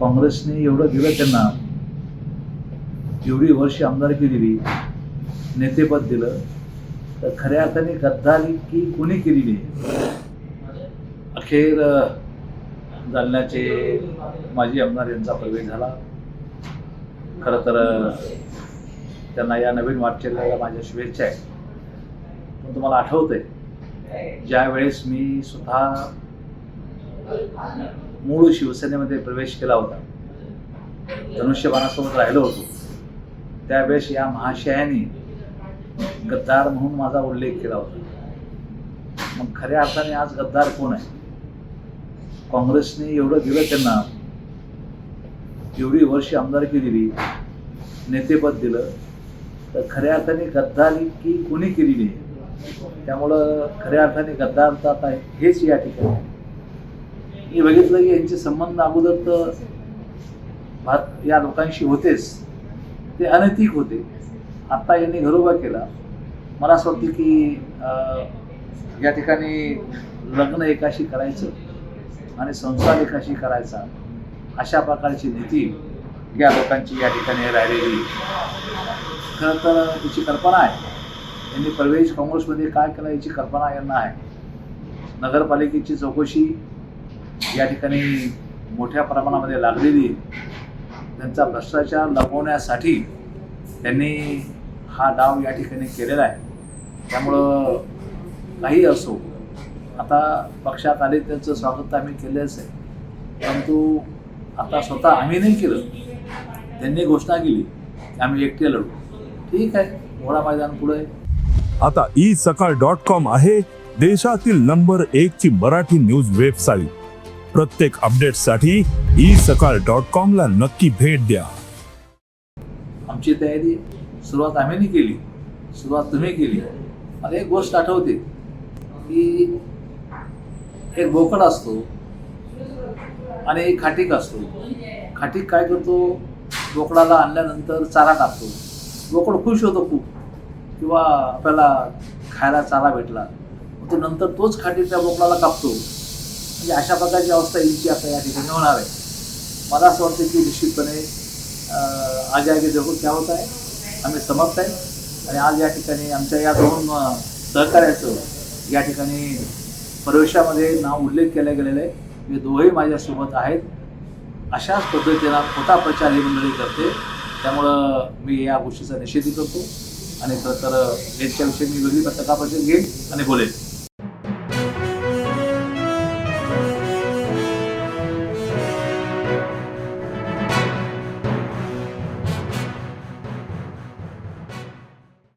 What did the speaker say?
काँग्रेसने एवढं दिलं त्यांना एवढी वर्ष आमदारकी दिली नेतेपद दिलं तर खऱ्या अर्थाने गद्दारी की कोणी केलेली नाही? अखेर जालन्याचे माजी आमदार यांचा प्रवेश झाला. खरं तर त्यांना या नवीन वाटचालीला माझ्या शुभेच्छा आहेत. पण तुम्हाला आठवतंय ज्या वेळेस मी स्वतः मूळ शिवसेनेमध्ये प्रवेश केला होता. धनुष्यबाणासोबत राहिलो होतो. त्यावेळेस या महाशयाने गद्दार म्हणून माझा उल्लेख केला होता. मग खऱ्या अर्थाने आज गद्दार कोण आहे? काँग्रेसने एवढं दिलं त्यांना. एवढी वर्ष आमदारकी दिली नेतेपद दिलं तर खऱ्या अर्थाने गद्दारी की कोणी केलेली आहे त्यामुळं खऱ्या अर्थाने गद्दार जात आहे हेच या ठिकाणी मी बघितलं की यांचे संबंध अगोदर तर भात या लोकांशी होतेच. ते अनैतिक होते. आत्ता यांनी घरोबा केला. मला असं वाटतं की अं, या ठिकाणी लग्न एकाशी करायचं आणि संसार एकाशी करायचा अशा प्रकारची नीती या लोकांची या ठिकाणी राहिलेली. खरं तर याची कल्पना आहे. यांनी प्रवेश काँग्रेसमध्ये काय केला याची कल्पना यांना आहे. नगरपालिकेची चौकशी या ठिकाणी मोठ्या प्रमाणामध्ये लागलेली आहे. त्यांचा भ्रष्टाचार लपवण्यासाठी त्यांनी हा डाव या ठिकाणी केलेला आहे. त्यामुळं काही असो आता पक्षात आले त्यांचं स्वागत आम्ही केलंच आहे. परंतु आता स्वतः आम्ही नाही केलं. त्यांनी घोषणा केली की आम्ही एकटे लढू. ठीक आहे मोळा मैदान पुढे आता ई सकाळ डॉट कॉम आहे देशातील नंबर एक ची मराठी न्यूज वेबसाईट प्रत्येक अपडेटसाठी ई सकाळ डॉट कॉमला नक्की भेट द्या. आमची तयारी सुरुवात आम्ही नाही केली सुरुवात तुम्ही केली. मला एक गोष्ट आठवते की एक बोकड असतो आणि एक खाटीक असतो. खाटीक काय करतो? बोकडाला आणल्यानंतर चारा टाकतो बोकड खुश होतो खूप किंवा आपल्याला खायला चारा भेटला. तो नंतर तोच खाटीक त्या बोकडाला कापतो. म्हणजे अशा प्रकारची अवस्था यांची आता या ठिकाणी होणार आहे. मला असं वाटतं की निश्चितपणे आगे आगे जगून क्या होत आहे? आम्ही समर्थ आहे. आणि आज या ठिकाणी आमच्या या दोन सहकार्याचं या ठिकाणी प्रवेशामध्ये नाव उल्लेख केला गेलेला आहे. हे दोघंही माझ्यासोबत आहेत. अशाच पद्धतीनं खोटा प्रचार ही मंडळी करते. त्यामुळं मी या गोष्टीचा निषेध करतो. आणि तर यांच्याविषयी मी वेगळी पत्रकार परिषद घेईन आणि बोलेन.